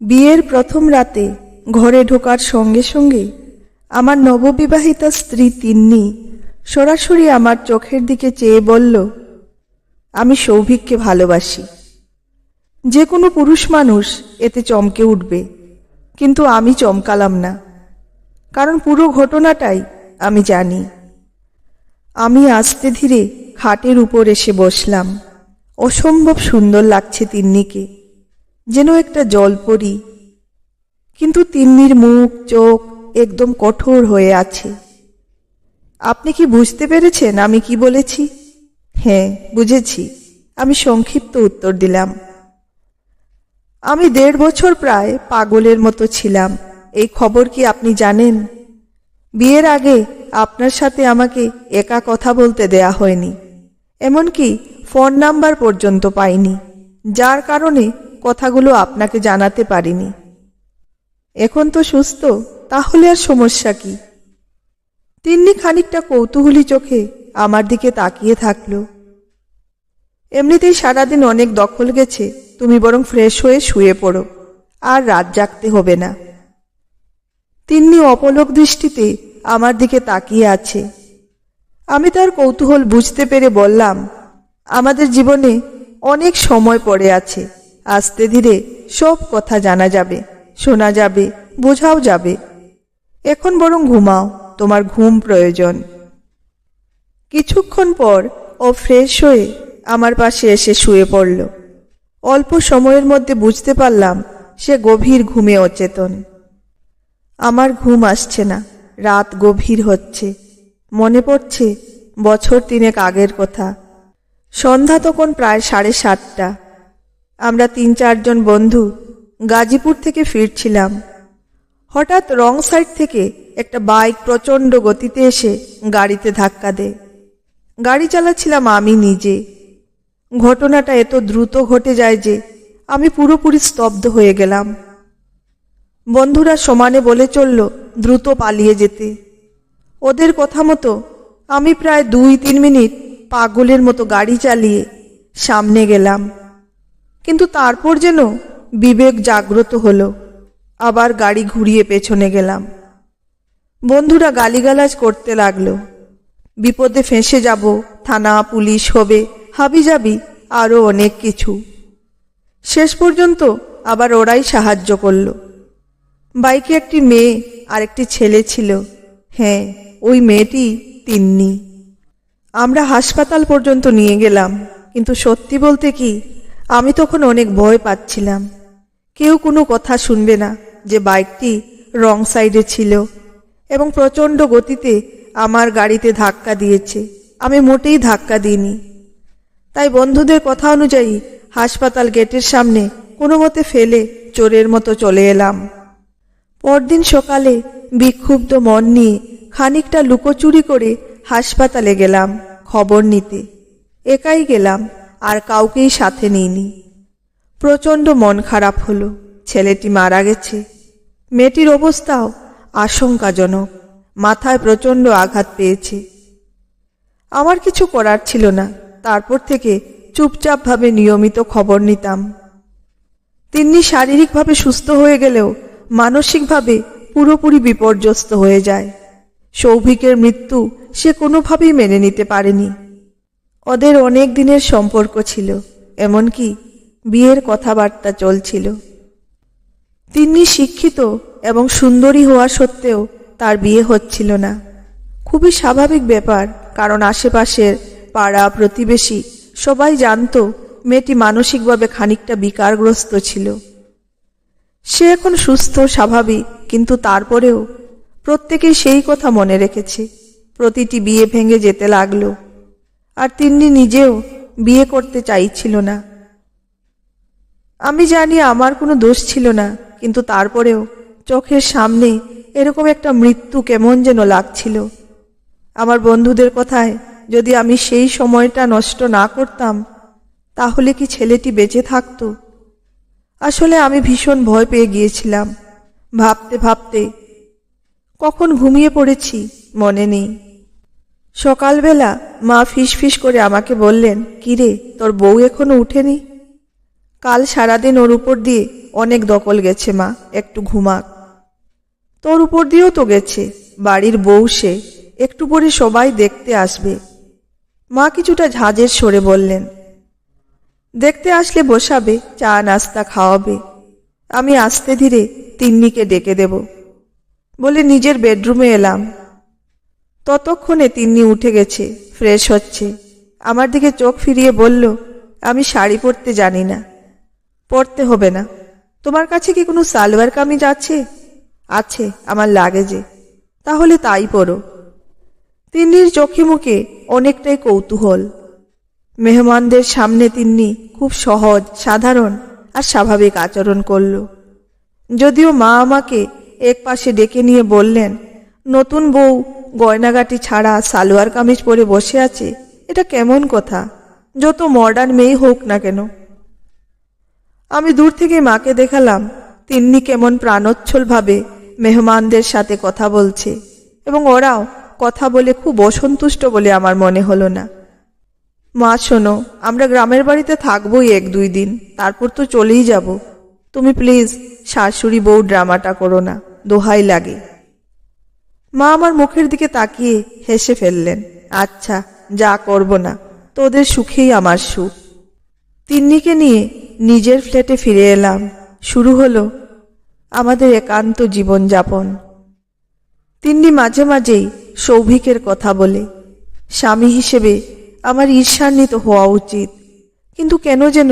বিয়ের প্রথম রাতে ঘরে ঢোকার সঙ্গে সঙ্গে আমার নববিবাহিতা স্ত্রী তিন্নি সরাসরি আমার চোখের দিকে চেয়ে বলল, আমি সৌভিককে ভালোবাসি। যে কোনো পুরুষ মানুষ এতে চমকে উঠবে, কিন্তু আমি চমকালাম না। কারণ পুরো ঘটনাটাই আমি জানি। আমি আস্তে ধীরে খাটের উপর এসে বসলাম। অসম্ভব সুন্দর লাগছে তিন্নিকে। যেন একটা জল জলপরি। কিন্তু তিন্নির মুখ, চোখ একদম কঠোর হয়ে আছে। আপনি কি বুঝতে পেরেছেন আমি কি বলেছি? হ্যাঁ বুঝেছি। আমি সংক্ষিপ্ত উত্তর দিলাম। আমি দেড় বছর প্রায় পাগলের মতো ছিলাম। এই খবর কি আপনি জানেন? বিয়ের আগে আপনার সাথে আমাকে একা কথা বলতে দেয়া হয়নি। এমনকি ফোন নাম্বার পর্যন্ত পাইনি। যার কারণে কথাগুলো আপনাকে জানাতে পারিনি। এখন তো সুস্থ, তাহলে আর সমস্যা কি? তিন্নি খানিকটা কৌতূহলী চোখে আমার দিকে তাকিয়ে থাকল। এমনিতেই সারাদিন অনেক দখল গেছে, তুমি বরং ফ্রেশ হয়ে শুয়ে পড়ো, আর রাত জাগতে হবে না। তিন্নি অপলক দৃষ্টিতে আমার দিকে তাকিয়ে আছে। আমি তার কৌতূহল বুঝতে পেরে বললাম, আমাদের জীবনে অনেক সময় পড়ে আছে। আস্তে ধীরে সব কথা জানা যাবে, শোনা যাবে, বোঝাও যাবে। এখন বরং ঘুমাও, তোমার ঘুম প্রয়োজন। কিছুক্ষণ পর ও ফ্রেশ হয়ে আমার পাশে এসে শুয়ে পড়ল। অল্প সময়ের মধ্যে বুঝতে পারলাম সে গভীর ঘুমে অচেতন। আমার ঘুম আসছে না, রাত গভীর হচ্ছে। মনে পড়ছে বছর তিনেক আগের কথা। সন্ধ্যা তখন প্রায় সাড়ে সাতটা। আমরা তিন চারজন বন্ধু গাজীপুর থেকে ফিরছিলাম। হঠাৎ রং সাইড থেকে একটা বাইক প্রচণ্ড গতিতে এসে গাড়িতে ধাক্কা দেয়। গাড়ি চালাচ্ছিলাম আমি নিজে। ঘটনাটা এত দ্রুত ঘটে যায় যে আমি পুরোপুরি স্তব্ধ হয়ে গেলাম। বন্ধুরা সমানে বলে চলল, দ্রুত পালিয়ে যেতে। ওদের কথা মতো আমি প্রায় দুই তিন মিনিট পাগলের মতো গাড়ি চালিয়ে সামনে গেলাম। কিন্তু তারপর যেন বিবেক জাগ্রত হলো। আবার গাড়ি ঘুরিয়ে পেছনে গেলাম। বন্ধুরা গালিগালাজ করতে লাগল। বিপদে ফেঁসে যাব, থানা, পুলিশ, হবে, হাবিজাবি আরও অনেক কিছু। শেষ পর্যন্ত আবার ওরাই সাহায্য করল। বাইকে একটি মেয়ে আর একটি ছেলে ছিল। হ্যাঁ ওই মেয়েটি তিন্নি। আমরা হাসপাতাল পর্যন্ত নিয়ে গেলাম, কিন্তু সত্যি বলতে কি আমি তখন অনেক ভয় পাচ্ছিলাম। কেউ কোনো কথা শুনবে না যে বাইকটি রং সাইডে ছিল এবং প্রচণ্ড গতিতে আমার গাড়িতে ধাক্কা দিয়েছে। আমি মোটেই ধাক্কা দিইনি। তাই বন্ধুদের কথা অনুযায়ী হাসপাতাল গেটের সামনে কোনো মতে ফেলে চোরের মতো চলে এলাম। পরদিন সকালে বিক্ষুব্ধ মন নিয়ে খানিকটা লুকোচুরি করে হাসপাতালে গেলাম খবর নিতে। একাই গেলাম। আর কাউকেই সাথে নিইনি। প্রচণ্ড মন খারাপ হলো। ছেলেটি মারা গেছে। মেয়েটির অবস্থাও আশঙ্কাজনক। মাথায় প্রচণ্ড আঘাত পেয়েছে। আমার কিছু করার ছিল না। তারপর থেকে চুপচাপভাবে নিয়মিত খবর নিতাম। তিন্নি শারীরিকভাবে সুস্থ হয়ে গেলেও মানসিকভাবে পুরোপুরি বিপর্যস্ত হয়ে যায়। সৌভিকের মৃত্যু সে কোনোভাবেই মেনে নিতে পারেনি। ওদের অনেক দিনের সম্পর্ক ছিল, এমনকি বিয়ের কথাবার্তা চলছিল। তিনি শিক্ষিত এবং সুন্দরী হওয়া সত্ত্বেও তার বিয়ে হচ্ছিল না। খুবই স্বাভাবিক ব্যাপার, কারণ আশেপাশের পাড়া প্রতিবেশী সবাই জানত মেয়েটি মানসিকভাবে খানিকটা বিকারগ্রস্ত ছিল। সে এখন সুস্থ, স্বাভাবিক, কিন্তু তারপরেও প্রত্যেকেই সেই কথা মনে রেখেছে। প্রতিটি বিয়ে ভেঙে যেতে লাগল। আর তিন্নি নিজেও বিয়ে করতে চাইছিল না। আমি জানি আমার কোনো দোষ ছিল না, কিন্তু তারপরেও চোখের সামনে এরকম একটা মৃত্যু কেমন যেন লাগছিল। আমার বন্ধুদের কথায় যদি আমি সেই সময়টা নষ্ট না করতাম, তাহলে কি ছেলেটি বেঁচে থাকতো? আসলে আমি ভীষণ ভয় পেয়ে গিয়েছিলাম। ভাবতে ভাবতে কখন ঘুমিয়ে পড়েছি মনে নেই। সকালবেলা মা ফিস ফিস করে আমাকে বললেন, কিরে, তোর বউ এখনও উঠেনি? কাল সারাদিন ওর উপর দিয়ে অনেক দকল গেছে মা, একটু ঘুমাক। তোর উপর দিয়েও তো গেছে, বাড়ির বউ সে, একটু পরে সবাই দেখতে আসবে। মা কিছুটা ঝাঁঝের সরে বললেন, দেখতে আসলে বসাবে, চা, নাস্তা খাওয়াবে। আমি আস্তে ধীরে তিন্নিকে ডেকে দেব। বলে নিজের বেডরুমে এলাম। ততক্ষণে তিন্নি উঠে গেছে ফ্রেশ হচ্ছে। আমার দিকে চোখ ফিরিয়ে বলল, আমি শাড়ি পরতে জানি না। পরতে হবে না। তোমার কাছে কি কোনো সালোয়ার কামিজ আছে? আছে, আমার লাগেজে। তাহলে তাই পরো। তিন্নির চোখে মুখে অনেকটাই কৌতূহল। মেহমানদের সামনে তিন্নি খুব সহজ, সাধারণ আর স্বাভাবিক আচরণ করল। যদিও মা আমাকে এক পাশে ডেকে নিয়ে বললেন, নতুন বউ গয়নাগাটি ছাড়া সালোয়ার কামিজ পরে বসে আছে, এটা কেমন কথা? যত মডার্ন মেয়ে হোক না কেন। আমি দূর থেকে মাকে দেখালাম, তিন্নি কেমন প্রাণোচ্ছলভাবে মেহমানদের সাথে কথা বলছে এবং ওরাও কথা বলে খুব অসন্তুষ্ট বলে আমার মনে হলো না। মা, শোনো, আমরা গ্রামের বাড়িতে থাকবোই এক দুই দিন, তারপর তো চলেই যাব। তুমি প্লিজ শাশুড়ি বউ ড্রামাটা করো না, দোহাই লাগে। মা আমার মুখের দিকে তাকিয়ে হেসে ফেললেন আচ্ছা যা করব না, তোদের সুখেই আমার সুখ। তিন্নিকে নিয়ে নিজের ফ্ল্যাটে ফিরে এলাম। শুরু হলো আমাদের একান্ত জীবনযাপন। তিন্নি মাঝে মাঝেই সৌভিকের কথা বলে, স্বামী হিসেবে আমার ঈর্ষান্বিত হওয়া উচিত, কিন্তু কেন যেন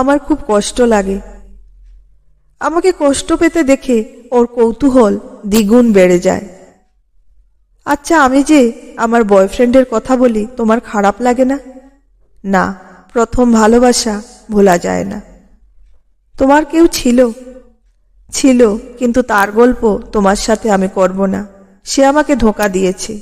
আমার খুব কষ্ট লাগে। আমাকে কষ্ট পেতে দেখে ওর কৌতূহল দ্বিগুণ বেড়ে যায়। আচ্ছা আমি যে আমার বয়ফ্রেন্ডের কথা বলি, তোমার খারাপ লাগে না? না, প্রথম ভালোবাসা ভোলা যায় না। তোমার কেউ ছিল? ছিল, কিন্তু তার গল্প তোমার সাথে আমি করব না। সে আমাকে ধোকা দিয়েছে।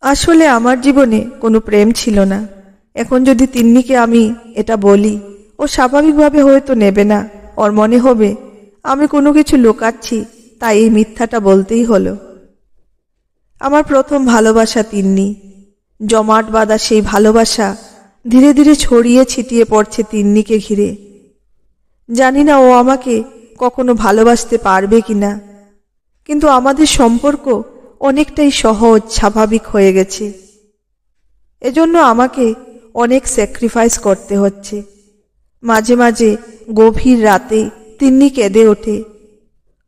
আসলে আমার জীবনে কোনো প্রেম ছিল না। এখন যদি তিন্নিকে আমি এটা বলি, ও স্বাভাবিকভাবে হয়তো নেবে না। ওর মনে হবে, আমি কোনো কিছু লুকাচ্ছি, তাই এই মিথ্যাটা বলতেই হলো। আমার প্রথম ভালোবাসা তিন্নি। জমাট বাঁধা সেই ভালোবাসা ধীরে ধীরে ছড়িয়ে ছিটিয়ে পড়ছে তিন্নিকে ঘিরে। জানি না ও আমাকে কখনো ভালোবাসতে পারবে কিনা, কিন্তু আমাদের সম্পর্ক অনেকটাই সহজ, স্বাভাবিক হয়ে গেছে। এজন্য আমাকে অনেক স্যাক্রিফাইস করতে হচ্ছে। মাঝে মাঝে গভীর রাতে তিন্নি কেঁদে ওঠে।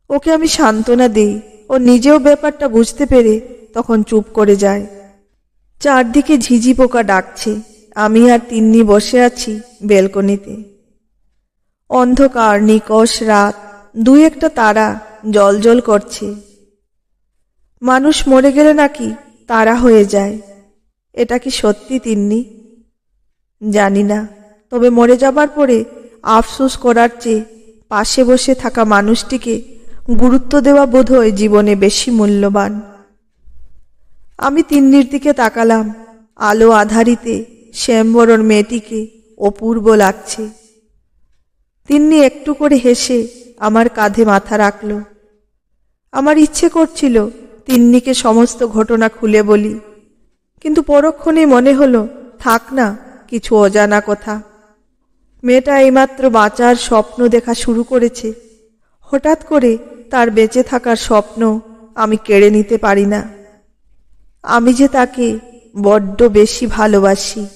ওকে আমি সান্ত্বনা দিই। ও নিজেও ব্যাপারটা বুঝতে পেরে তখন চুপ করে যায়। চারদিকে ঝিঝি পোকা ডাকছে। আমি আর তিন্নি বসে আছি বেলকনিতে। অন্ধকার, নিকষ রাত। দুই একটা তারা জল জল করছে। মানুষ মরে গেলে নাকি তারা হয়ে যায়। এটা কি সত্যি তিন্নি? জানি না। তবে মরে যাবার পরে আফসোস করার চেয়ে পাশে বসে থাকা মানুষটিকে গুরুত্ব দেওয়া বোধহয় জীবনে বেশি মূল্যবান। আমি তিন্নির দিকে তাকালাম, আলো আধারিতে শ্যামবরণ মেয়েটিকে অপূর্ব লাগছে। তিন্নি একটু করে হেসে আমার কাঁধে মাথা রাখল। আমার ইচ্ছে করছিল তিন্নিকে সমস্ত ঘটনা খুলে বলি, কিন্তু পরক্ষণে মনে হলো, থাক না, কিছু অজানা কথা। মেয়েটা এইমাত্র বাঁচার স্বপ্ন দেখা শুরু করেছে। হঠাৎ করে তার বেঁচে থাকার স্বপ্ন আমি কেড়ে নিতে পারি না। আমি যে তাকে বড্ড বেশি ভালোবাসি।